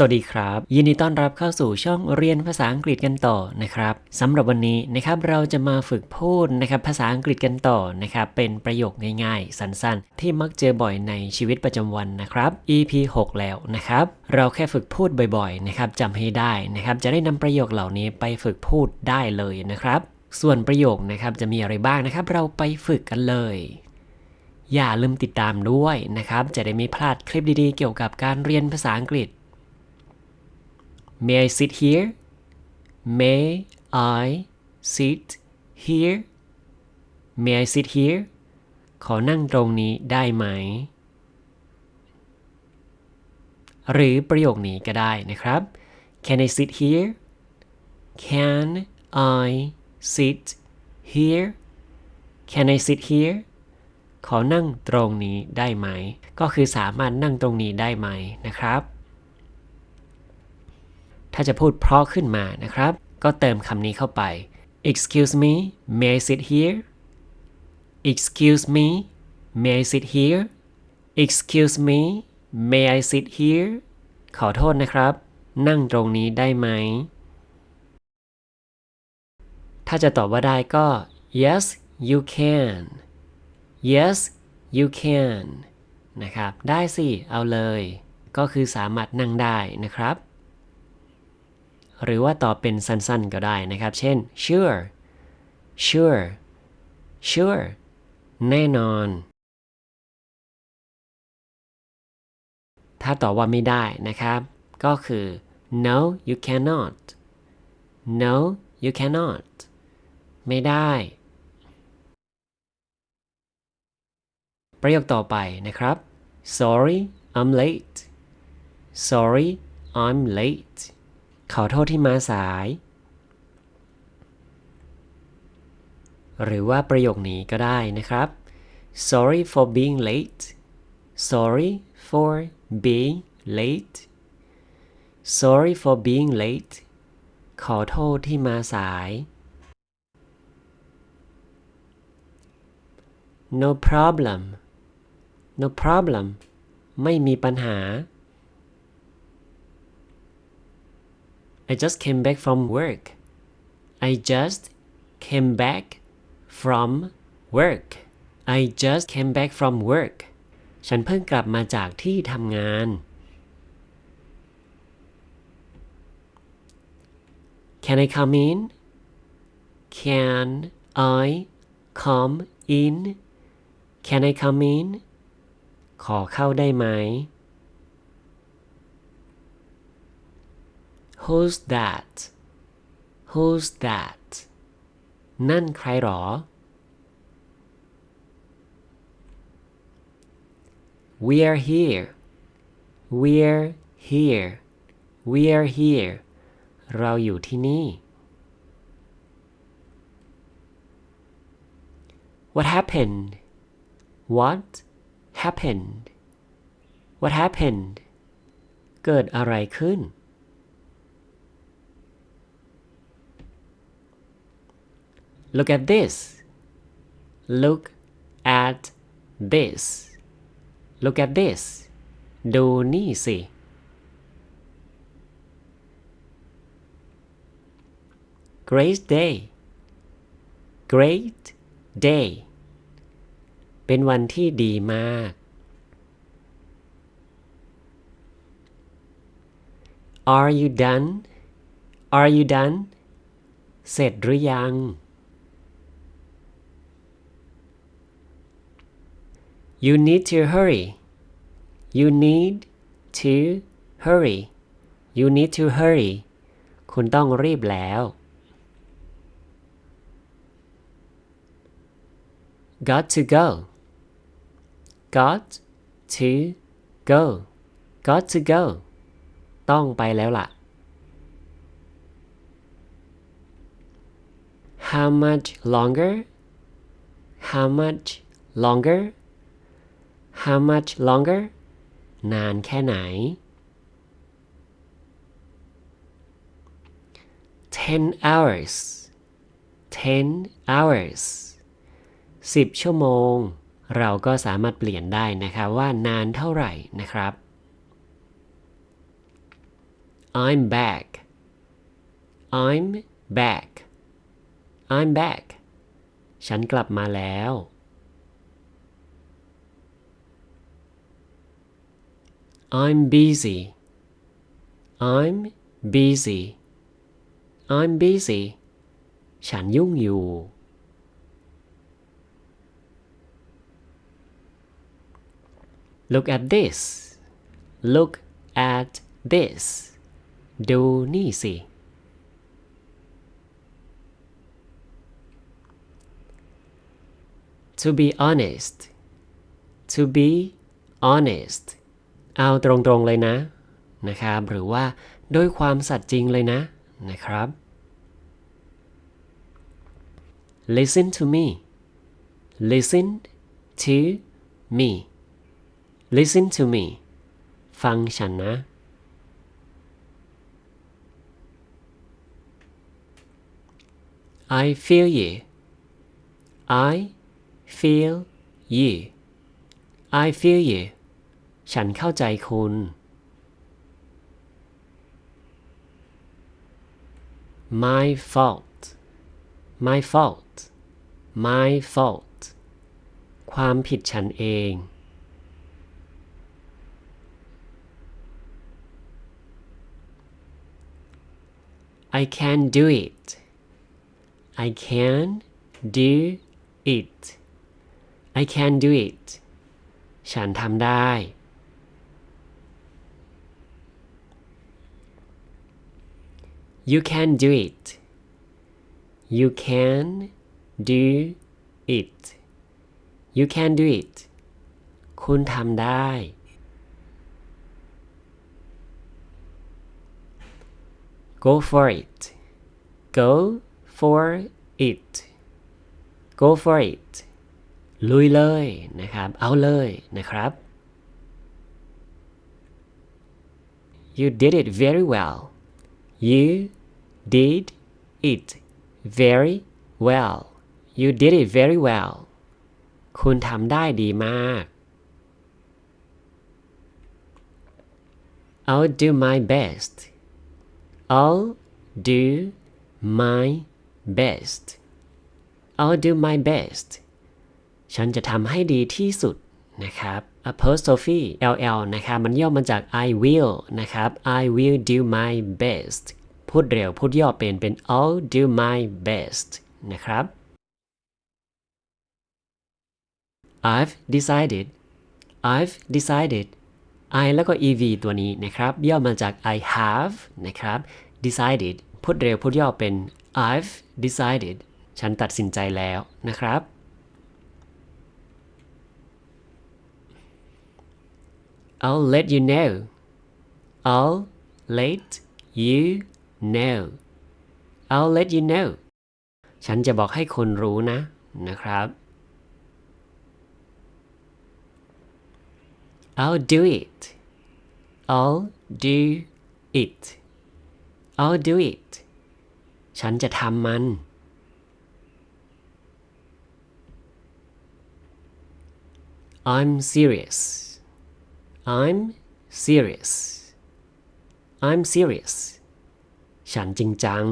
สวัสดีครับ ยินดีต้อนรับเข้าสู่ช่องเรียนภาษาอังกฤษกันต่อนะครับสำหรับวันนี้นะครับเราจะมาฝึกพูดนะครับภาษาอังกฤษกันต่อนะครับเป็นประโยคง่ายๆ สั้นๆ ที่มักเจอบ่อยในชีวิตประจำวันนะครับ EP 6 แล้วนะครับเราแค่ฝึกพูดบ่อยๆนะครับจำให้ได้นะครับจะได้นำประโยคเหล่านี้ไปฝึกพูดได้เลยนะครับ ส่วนประโยคนะครับจะมีอะไรบ้างนะครับ เราไปฝึกกันเลยอย่าลืมติดตามด้วยนะครับ จะได้ไม่พลาดคลิปดีๆ เกี่ยวกับการเรียนภาษาอังกฤษ May I sit here? May I sit here? May I sit here? ขอนั่งตรงนี้ได้ไหม หรือประโยคนี้ก็ได้นะครับ Can I sit here? Can I sit here? Can I sit here? ขอนั่งตรงนี้ได้ไหม ก็คือสามารถนั่งตรงนี้ได้ไหมนะครับ ถ้าจะพูดเพราะขึ้นมานะครับ ก็เติมคำนี้เข้าไป Excuse me may I sit here Excuse me may I sit here Excuse me may I sit here ขอโทษนะครับ นั่งตรงนี้ได้ไหม ถ้าจะตอบว่าได้ก็ yes you can yes you can นะครับ ได้สิ เอาเลย ก็คือสามารถนั่งได้นะครับ หรือว่าตอบเป็นสั้นๆก็ได้นะครับ เช่น sure sure sure แน่นอน ถ้าตอบว่าไม่ได้นะครับ ก็คือ no you cannot no you cannot ไม่ได้ ประโยคต่อไปนะครับ sorry I'm late sorry I'm late ขอโทษที่มาสาย หรือว่าประโยคนี้ก็ได้นะครับ sorry for being late sorry for being late sorry for being late ขอโทษที่มาสาย no problem no problem ไม่มีปัญหา I just came back from work I just came back from work I just came back from work ฉันเพิ่งกลับมาจากที่ทำงาน Can I come in Can I come in Can I come in ขอเข้าได้ไหม Who's that Who's that นั่นใครหรอ We're here We're here We're here เราอยู่ที่นี่ What happened What happened What happened เกิดอะไรขึ้น Look at this Look at this Look at this ดูนี่สิ Great day Great day เป็นวันที่ดีมาก Are you done Are you done เสร็จหรือยัง You need to hurry You need to hurry You need to hurry คุณต้องรีบแล้ว Got to go Got to go Got to go ต้องไปแล้วล่ะ How much longer How much longer How much longer นานแค่ไหน ten hours ten hours 10 ชั่วโมง เราก็สามารถเปลี่ยนได้นะครับว่านานเท่าไหร่นะครับ I'm back I'm back I'm back ฉันกลับมาแล้ว I'm busy I'm busy I'm busy ฉันยุ่งอยู่ Look at this Look at this ดูนี่สิ To be honest To be honest เอาตรงๆเลยนะนะครับหรือว่าด้วยความสัตย์จริงเลยนะนะครับ Listen to me Listen to me Listen to me ฟังฉันนะ I feel you I feel you I feel you ฉันเข้าใจคุณ My fault My fault My fault ความผิดฉันเอง I can do it I can do it I can do it ฉันทำได้ You can do it You can do it You can do it คุณทำได้ Go for it Go for it Go for it ลุยเลยนะครับ เอาเลยนะครับ You did it very well You did it very well You did it very well คุณทำได้ดีมาก I'll do my best I'll do my best I'll do my best ฉันจะทำให้ดีที่สุดนะครับ apostrophe ll นะครับ มันย่อมาจาก I will นะครับ I will do my best พูดเร็วพูดย่อเป็นเป็น I'll do my best นะครับ I've decided I've decided I แล้วก็ ev ตัวนี้นะครับ ย่อมาจาก I have นะครับ decided พูดเร็วพูดย่อเป็น I've decided ฉันตัดสินใจแล้วนะครับ I'll let you know I'll let you know I'll let you know ฉันจะบอกให้คนรู้นะนะครับ I'll do it I'll do it I'll do it ฉันจะทำมัน I'm serious I'm serious I'm serious ฉันจริงจัง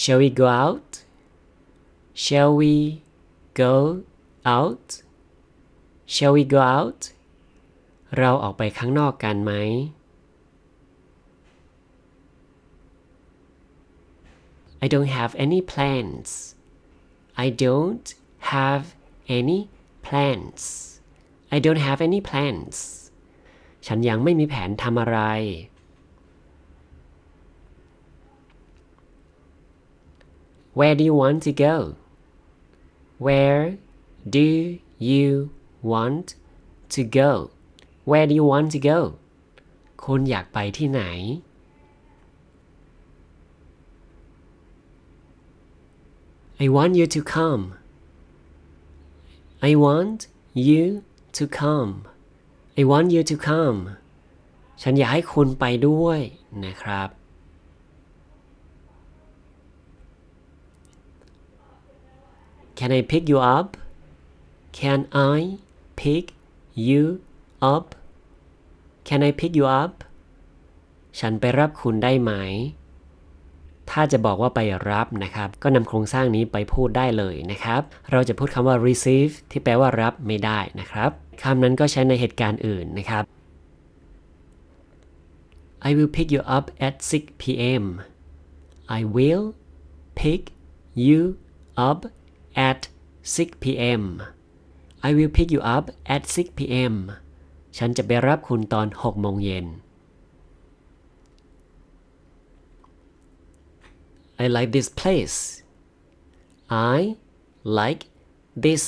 Shall we go out Shall we go out Shall we go out เราออกไปข้างนอกกันไหม I don't have any plans I don't have any plans I don't have any plans ฉันยังไม่มีแผนทำอะไร Where do you want to go Where do you want to go Where do you want to go คุณอยากไปที่ไหน I want you to come I want you to come I want you to come ฉันอยากให้คุณไปด้วยนะครับ Can I pick you up Can I pick you up Can I pick you up ฉันไปรับคุณได้ไหม ถ้าจะบอกว่าไปรับนะครับ ก็นำโครงสร้างนี้ไปพูดได้เลยนะครับ เราจะพูดคำว่า receive ที่แปลว่ารับไม่ได้นะครับคำนั้นก็ใช้ในเหตุการณ์อื่นนะครับ I will pick you up at 6 p.m. I will pick you up at 6 p.m. I will pick you up at 6 p.m. ฉันจะไปรับคุณตอน 6 โมงเย็น I like this place. I like this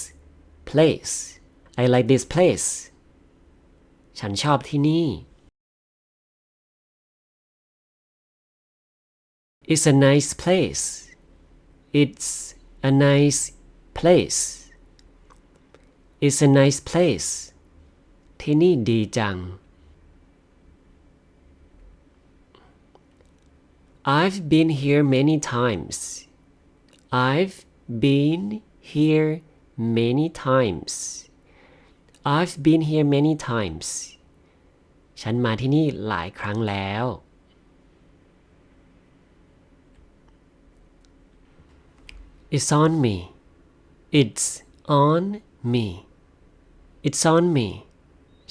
place. I like this place. ฉันชอบที่นี่ It's a nice place. It's a nice place. It's a nice place. ที่นี่ดีจัง I've been here many times. I've been here many times. I've been here many times. ฉันมาที่นี่หลายครั้งแล้ว It's on me. It's on me. It's on me.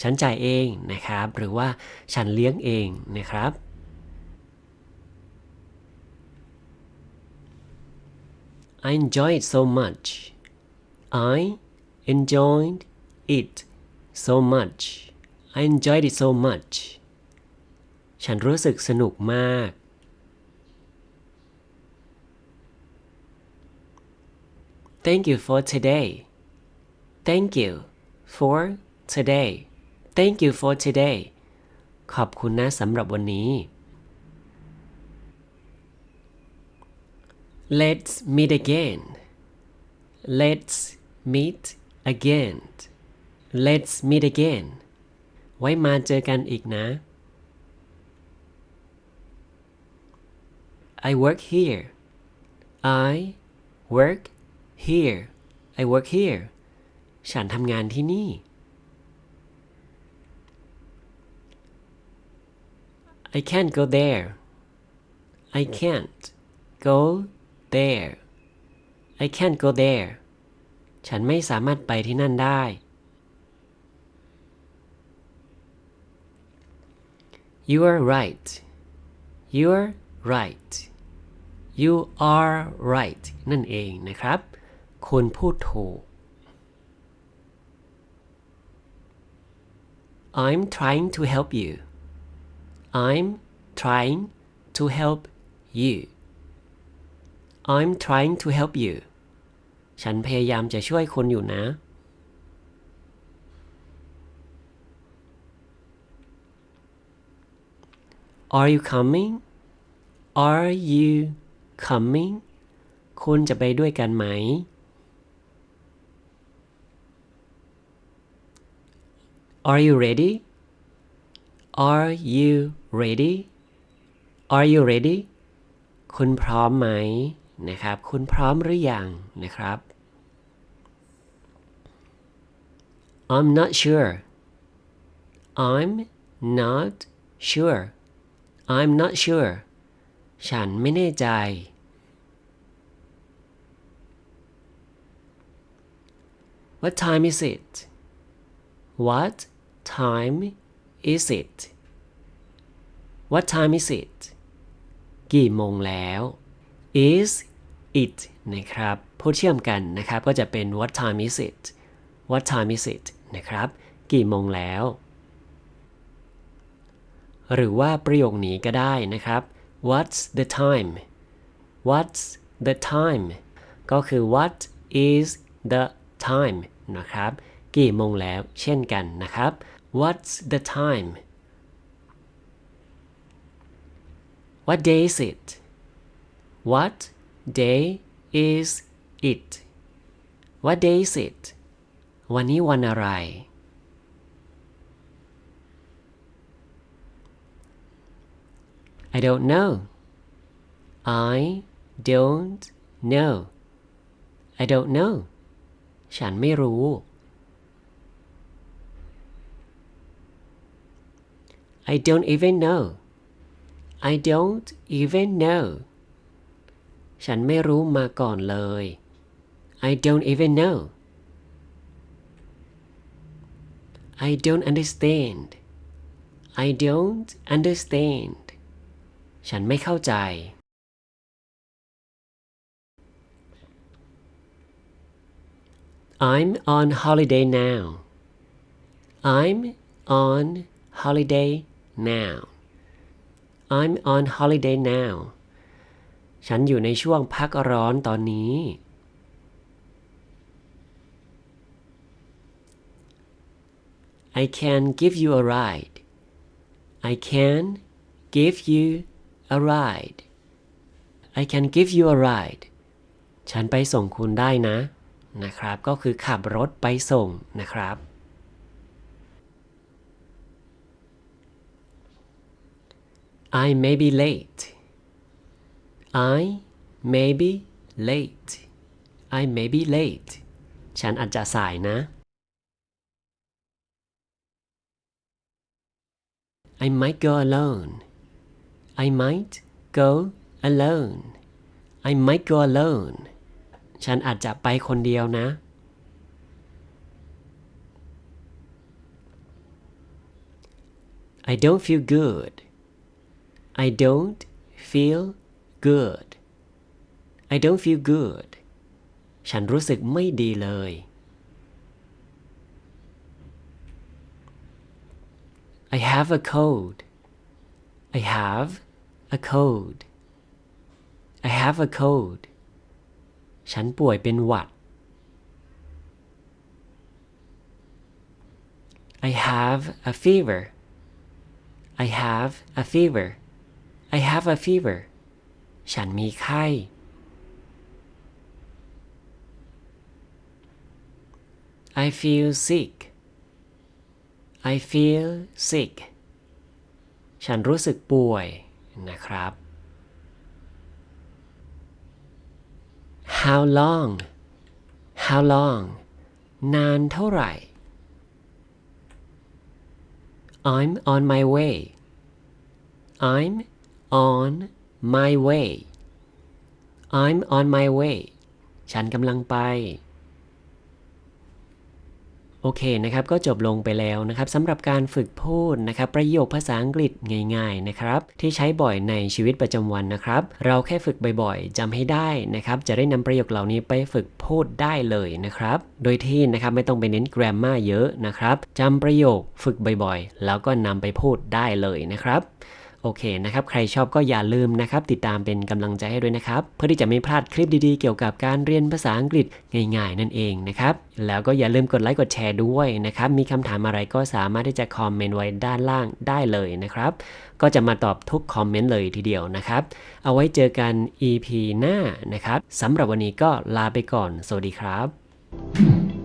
ฉันจ่ายเองนะครับ หรือว่าฉันเลี้ยงเองนะครับ I enjoy it so much. I enjoyed it so much. I enjoyed it so much. ฉันรู้สึกสนุกมาก Thank you for today. Thank you for today. Thank you for today. ขอบคุณนะสำหรับวันนี้ Let's meet again. Let's meet again. Let's meet again. ไว้มาเจอกันอีกนะ I work here. I work here. I work here. ฉันทำงานที่นี่ I can't go there. I can't go there. I can't go there. ฉันไม่สามารถไปที่นั่นได้ You are right. you are right. You are right นั่นเองนะครับ คุณพูดถูก I'm trying to help you. I'm trying to help you. I'm trying to help you. ฉันพยายามจะช่วยคุณอยู่นะ Are you coming? Are you coming? คุณจะไปด้วยกันไหม Are you ready? Are you ready? Are you ready? คุณพร้อมไหม นะครับ คุณพร้อมหรือยังนะครับ I'm not sure. I'm not sure. I'm not sure. ฉันไม่แน่ใจ What time is it? What time is it? What time is it? กี่โมงแล้ว is it นะครับพูดเชื่อมกันนะครับก็จะเป็น what time is it what time is it นะครับ กี่โมงแล้ว หรือว่าประโยคนี้ก็ได้นะครับ what's the time what's the time ก็คือ what is the time นะครับ กี่โมงแล้วเช่นกันนะครับ what's the time what day is it what day is it? What day is it? วันนี้วันอะไร I don't know. I don't know. I don't know. ฉันไม่รู้. I don't even know. I don't even know. ฉันไม่รู้มาก่อนเลย I don't even know I don't understand I don't understand ฉันไม่เข้าใจ I'm on holiday now I'm on holiday now I'm on holiday now ฉันอยู่ในช่วงพักร้อนตอนนี้ I can give you a ride I can give you a ride I can give you a ride ฉันไปส่งคุณได้นะ นะครับ ก็คือขับรถไปส่งนะครับ I may be late I may be late I may be late ฉันอาจจะสายนะ I might go alone I might go alone I might go alone ฉันอาจจะไปคนเดียวนะ I don't feel good I don't feel good I don't feel good ฉันรู้สึกไม่ดีเลย I have a cold I have a cold I have a cold ฉันป่วยเป็นหวัด I have a fever I have a fever I have a fever ฉันมีไข้ I feel sick I feel sick ฉันรู้สึกป่วยนะครับ How long How long นานเท่าไหร่ I'm on my way I'm on my way I'm on my way ฉันกำลังไป โอเคนะครับ ก็จบลงไปแล้วนะครับสำหรับการฝึกพูดนะครับ ประโยคภาษาอังกฤษง่าย ๆนะครับ ที่ใช้บ่อยในชีวิตประจำวันนะครับ เราแค่ฝึกบ่อยๆจำให้ได้นะครับ จะได้นำประโยคเหล่านี้ไปฝึกพูดได้เลยนะครับ โดยที่นะครับไม่ต้องไปเน้น grammar เยอะนะครับจำประโยคฝึกบ่อยๆ แล้วก็นำไปพูดได้เลยนะครับ โอเคนะครับ ใครชอบก็อย่าลืมนะครับ ติดตามเป็นกำลังใจให้ด้วยนะครับ เพื่อที่จะไม่พลาดคลิปดีๆ เกี่ยวกับการเรียนภาษาอังกฤษง่ายๆ นั่นเองนะครับ แล้วก็อย่าลืมกดไลค์กดแชร์ด้วยนะครับ มีคำถามอะไรก็สามารถที่จะคอมเมนต์ไว้ด้านล่างได้เลยนะครับ ก็จะมาตอบทุกคอมเมนต์เลยทีเดียวนะครับ เอาไว้เจอกัน EP หน้านะครับสำหรับวันนี้ก็ลาไปก่อน สวัสดีครับ